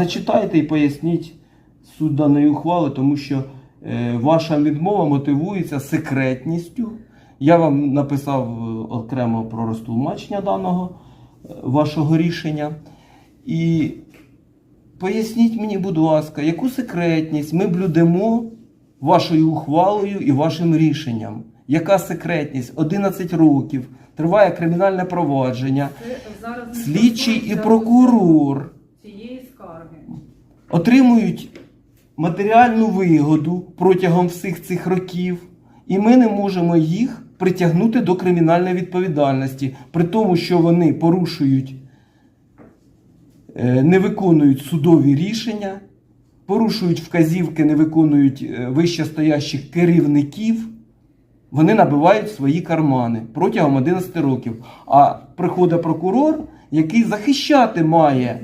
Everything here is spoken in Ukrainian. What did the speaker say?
зачитайте і поясніть суть даної ухвали, тому що е, ваша відмова мотивується секретністю. Я вам написав е, окремо про розтлумачення даного е, вашого рішення. І поясніть мені, будь ласка, яку секретність ми блюдемо вашою ухвалою і вашим рішенням? Яка секретність? 11 років триває кримінальне провадження. Слідчий і прокурор. Отримують матеріальну вигоду протягом всіх цих років, і ми не можемо їх притягнути до кримінальної відповідальності, при тому, що вони порушують, е, не виконують судові рішення, порушують вказівки, не виконують е, вищестоящих керівників. Вони набивають свої кармани протягом 11 років. А приходить прокурор, який захищати має.